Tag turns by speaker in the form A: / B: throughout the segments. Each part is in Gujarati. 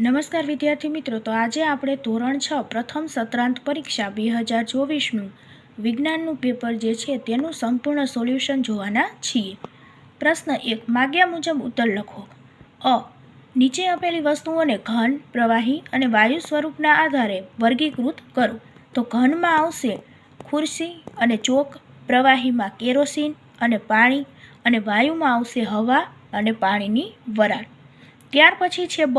A: નમસ્કાર વિદ્યાર્થી મિત્રો, તો આજે આપણે ધોરણ છ પ્રથમ સત્રાંત પરીક્ષા બે હજાર ચોવીસનું વિજ્ઞાનનું પેપર જે છે તેનું સંપૂર્ણ સોલ્યુશન જોવાના છીએ. પ્રશ્ન એક, માગ્યા મુજબ ઉત્તર લખો. અ, નીચે આપેલી વસ્તુઓને ઘન, પ્રવાહી અને વાયુ સ્વરૂપના આધારે વર્ગીકૃત કરો. તો ઘનમાં આવશે ખુરશી અને ચોક, પ્રવાહીમાં કેરોસીન અને પાણી અને વાયુમાં આવશે હવા અને પાણીની વરાળ. ત્યાર પછી છે બ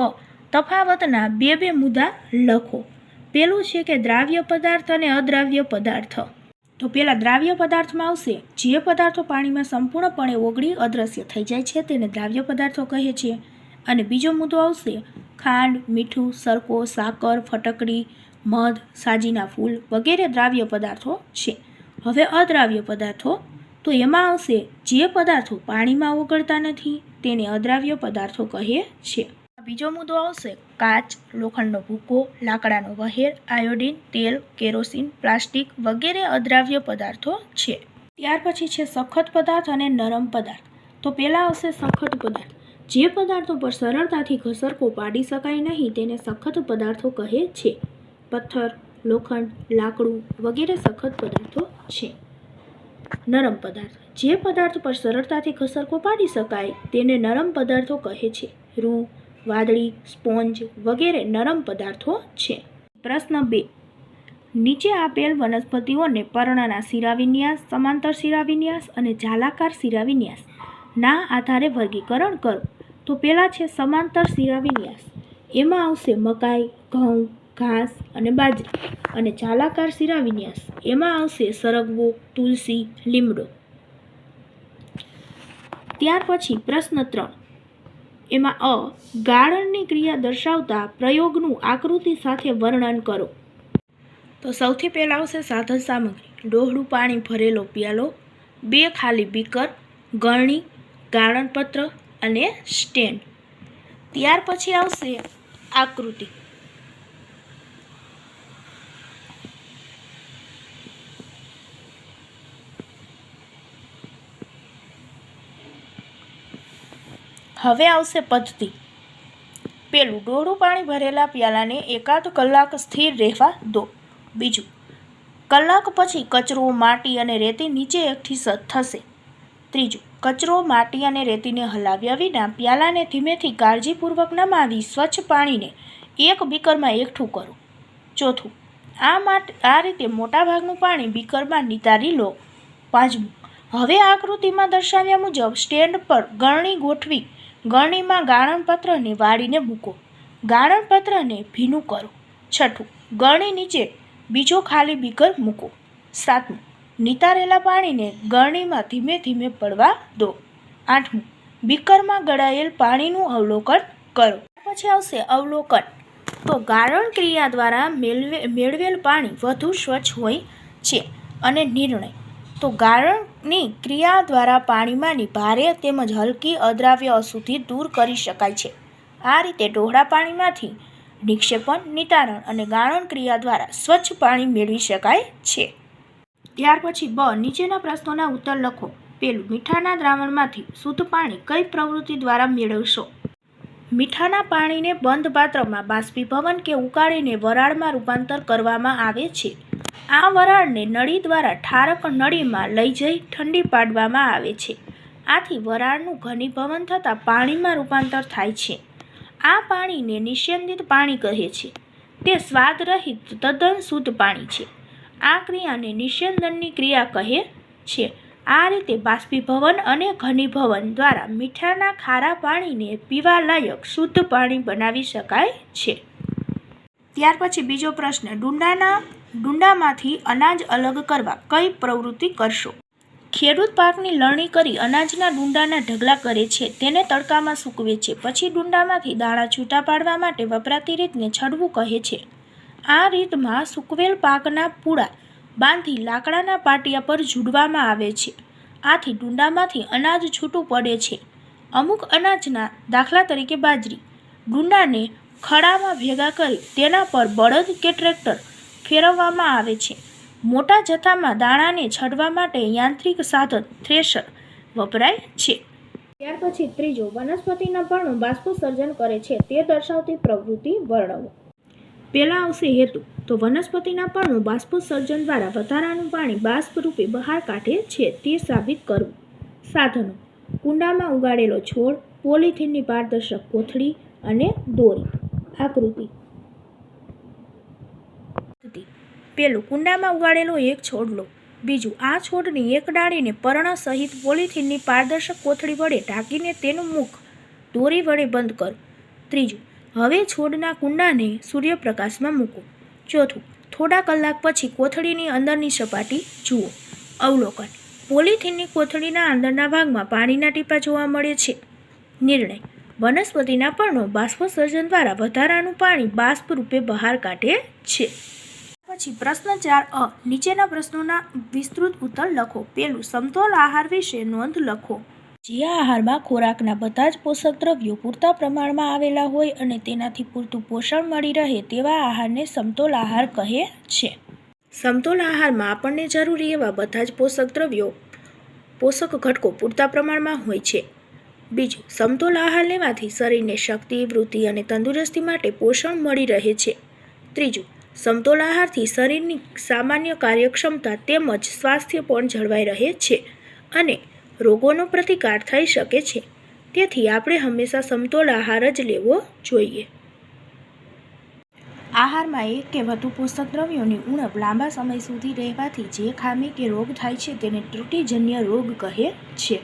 A: તફાવતના બે બે મુદ્દા લખો. પેલું છે કે દ્રાવ્ય પદાર્થ અને અદ્રાવ્ય પદાર્થ. તો પહેલાં દ્રાવ્ય પદાર્થમાં આવશે. જે પદાર્થો પાણીમાં સંપૂર્ણપણે ઓગળી અદ્રશ્ય થઈ જાય છે તેને દ્રાવ્ય પદાર્થો કહે છે. અને બીજો મુદ્દો આવશે. ખાંડ, મીઠું સરકો સાકર, ફટકડી, મધ, સાજીના ફૂલ વગેરે દ્રાવ્ય પદાર્થો છે. હવે અદ્રાવ્ય પદાર્થો. તો એમાં આવશે. જે પદાર્થો પાણીમાં ઓગળતા નથી તેને અદ્રાવ્ય પદાર્થો કહે છે. બીજો મુદ્દો આવશે કાચ, લોખંડનો ભૂકો, લાકડાનો વહેર, આયોડિન, તેલ, કેરોસીન, પ્લાસ્ટિક વગેરે અદ્રાવ્ય પદાર્થો છે. ત્યાર પછી છે સખત પદાર્થ અને નરમ પદાર્થ. તો પહેલાં આવશે સખત પદાર્થ. જે પદાર્થો પર સરળતાથી ઘસરકો પાડી શકાય નહીં તેને સખત પદાર્થો કહે છે. પથ્થર, લોખંડ, લાકડું વગેરે સખત પદાર્થો છે. નરમ પદાર્થ. જે પદાર્થ પર સરળતાથી ઘસરકો પાડી શકાય તેને નરમ પદાર્થો કહે છે. રૂ વાદળી, સ્પોન્જ વગેરે નરમ પદાર્થો છે. પ્રશ્ન બે. નીચે આપેલ વનસ્પતિઓને પર્ણના શિરાવિન્યાસ, સમાંતર શિરાવિન્યાસ અને જાલાકાર શિરાવિન્યાસ. ના આધારે વર્ગીકરણ કરો. તો પહેલાં છે સમાંતર શિરાવિન્યાસ. એમાં આવશે મકાઈ, ઘઉં, ઘાસ અને બાજરી. અને જાલાકાર શિરાવિન્યાસ. એમાં આવશે સરગવો, તુલસી, લીમડો. ત્યાર પછી પ્રશ્ન ત્રણ. એમાં અ, ગાળણની ક્રિયા દર્શાવતા પ્રયોગનું આકૃતિ સાથે વર્ણન કરો. તો સૌથી પહેલાં આવશે સાધન સામગ્રી. ડોહળું પાણી, ભરેલો પ્યાલો, બે ખાલી બીકર, ગળણી, ગાળણપત્ર અને સ્ટેન્ડ. ત્યાર પછી આવશે આકૃતિ. હવે આવશે પદ્ધતિ પેલું ડોળું પાણી ભરેલા પ્યાલાને એકાદ કલાક સ્થિર રહેવા દો. બીજું, કલાક પછી કચરો માટી અને રેતી નીચે એકઠી થશે. ત્રીજું, કચરો માટી અને રેતીને હલાવ્યા વિના પ્યાલાને ધીમેથી કાળજીપૂર્વક નમાવી સ્વચ્છ પાણીને એક બીકરમાં એકઠું કરો. ચોથું, આ માટે, આ રીતે મોટાભાગનું પાણી બીકરમાં નિતારી લો. પાંચમું, હવે આકૃતિમાં દર્શાવ્યા મુજબ સ્ટેન્ડ પર ગળણી ગોઠવી ગળણીમાં ગાળણપત્રને વાળીને મૂકો. ગાળણપત્રને ભીનું કરો. છઠ્ઠું ગળણી નીચે બીજો ખાલી બીકર મૂકો. સાતમું, નિતારેલા પાણીને ગળણીમાં ધીમે ધીમે પડવા દો. આઠમું, બીકરમાં ગળાયેલ પાણીનું અવલોકન કરો. પછી આવશે અવલોકન. તો ગાળણ ક્રિયા દ્વારા મેળવે મેળવેલ પાણી વધુ સ્વચ્છ હોય છે અને નિર્ણય. તો ગાળણની ક્રિયા દ્વારા પાણીમાંની ભારે તેમજ હલકી અદ્રાવ્ય અશુદ્ધિ દૂર કરી શકાય છે. આ રીતે ડોહળા પાણીમાંથી નિક્ષેપણ, નિતારણ અને ગાળણ ક્રિયા દ્વારા સ્વચ્છ પાણી મેળવી શકાય છે. ત્યાર પછી બ, નીચેના પ્રશ્નોના ઉત્તર લખો. પેલું, મીઠાના દ્રાવણમાંથી શુદ્ધ પાણી કઈ પ્રવૃત્તિ દ્વારા મેળવશો? મીઠાના પાણીને બંધ પાત્રમાં બાષ્પીભવન કે ઉકાળીને વરાળમાં રૂપાંતર કરવામાં આવે છે. આ વરાળને નળી દ્વારા ઠારક નળીમાં લઈ જઈ ઠંડી પાડવામાં આવે છે. આથી વરાળનું ઘનીભવન થતાં પાણીમાં રૂપાંતર થાય છે. આ પાણીને નિસ્યંદિત પાણી કહે છે. તે સ્વાદરહિત તદ્દન શુદ્ધ પાણી છે. આ ક્રિયાને નિસ્યંદનની ક્રિયા કહે છે. આ રીતે બાષ્પીભવન અને ઘનીભવન દ્વારા મીઠાના ખારા પાણીને પીવાલાયક શુદ્ધ પાણી બનાવી શકાય છે. ત્યાર પછી બીજો પ્રશ્ન, ડુંડાના ડુંડામાંથી અનાજ અલગ કરવા કઈ પ્રવૃત્તિ કરશો? ખેડૂત પાકની લણણી કરી અનાજના ડુંડાના ઢગલા કરે છે. તેને તડકામાં સૂકવે છે. પછી ડુંડામાંથી દાણા છૂટા પાડવા માટે વપરાતી રીતને છડવું કહે છે. આ રીતમાં સૂકવેલ પાકના પૂળા બાંધી લાકડાના પાટિયા પર ઝૂડવામાં આવે છે. આથી ડુંડામાંથી અનાજ છૂટું પડે છે. અમુક અનાજના દાખલા તરીકે બાજરી. ડુંડાને ખડામાં ભેગા કરી તેના પર બળદ કે ટ્રેક્ટર ફેરવવામાં આવે છે. મોટા જથ્થામાં દાણાને છડવા માટે યાંત્રિક સાધન થ્રેશર વપરાય છે. ત્યાર પછી ત્રીજો, વનસ્પતિના પર્ણો બાષ્પોસર્જન કરે છે. તે દર્શાવતી પ્રવૃત્તિ વર્ણવો. પહેલાં આવશે હેતુ. તો વનસ્પતિના પર્ણો બાષ્પોત્સર્જન દ્વારા વધારાનું પાણી બાષ્પ રૂપે બહાર કાઢે છે તે સાબિત કરવું. સાધનો. કુંડામાં ઉગાડેલો છોડ, પોલિથીનની પારદર્શક કોથળી અને દોરી. આકૃતિ. પેલું કુંડામાં ઉગાડેલો એક છોડ લો બીજું, આ છોડની એક ડાળીને પર્ણ સહિત પોલિથીનની પારદર્શક કોથળી વડે ઢાંકીને તેનું મુખ દોરી વડે બંધ કરો. ત્રીજું, હવે છોડના કુંડાને સૂર્યપ્રકાશમાં મૂકો. ચોથું, થોડા કલાક પછી કોથળીની અંદરની સપાટી જુઓ. અવલોકન, પોલિથીનની કોથળીના અંદરના ભાગમાં પાણીના ટીપાં જોવા મળે છે. નિર્ણય, વનસ્પતિના પર્ણો બાષ્પોસર્જન દ્વારા વધારાનું પાણી બાષ્પ રૂપે બહાર કાઢે છે. પછી પ્રશ્ન ચાર અ. નીચેના પ્રશ્નોના વિસ્તૃત ઉત્તર લખો. પેલું સમતોલ આહાર વિશે નોંધ લખો. જે આહારમાં ખોરાકના બધા જ પોષક દ્રવ્યો પૂરતા પ્રમાણમાં આવેલા હોય અને તેનાથી પૂરતું પોષણ મળી રહે તેવા આહારને સમતોલ આહાર કહે છે. સમતોલ આહારમાં આપણને જરૂરી એવા બધા જ પોષક દ્રવ્યો, પોષક ઘટકો પૂરતા પ્રમાણમાં હોય છે. બીજું, સમતોલ આહાર લેવાથી શરીરને શક્તિ, વૃદ્ધિ અને તંદુરસ્તી માટે પોષણ મળી રહે છે. ત્રીજું સમતોલ આહારથી શરીરની સામાન્ય કાર્યક્ષમતા તેમજ સ્વાસ્થ્ય પણ જળવાઈ રહે છે અને રોગોનો પ્રતિકાર થઈ શકે છે. તેથી આપણે હંમેશા સમતોલ આહાર જ લેવો જોઈએ. આહારમાં એક કે વધુ પોષક દ્રવ્યોની ઉણપ લાંબા સમય સુધી રહેવાથી જે ખામી કે રોગ થાય છે તેને ત્રુટિજન્ય રોગ કહે છે.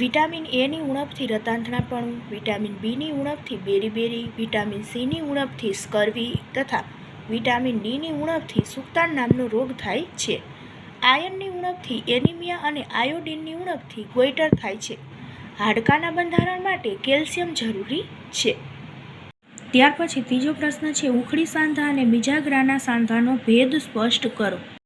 A: વિટામિન એની ઉણપથી રતાંતણાપણું વિટામિન બીની ઉણપથી બેરીબેરી, વિટામિન સીની ઉણપથી સ્કરવી તથા વિટામિન ડીની ઉણપથી સુક્તાન નામનો રોગ થાય છે. આયર્નની ઉણપથી એનિમિયા અને આયોડિનની ઉણપથી ગોઈટર થાય છે. હાડકાના બંધારણ માટે કેલ્શિયમ જરૂરી છે. ત્યાર પછી ત્રીજો પ્રશ્ન છે, ઉખડી સાંધા અને બીજા ગ્રાના સાંધાનો ભેદ સ્પષ્ટ કરો.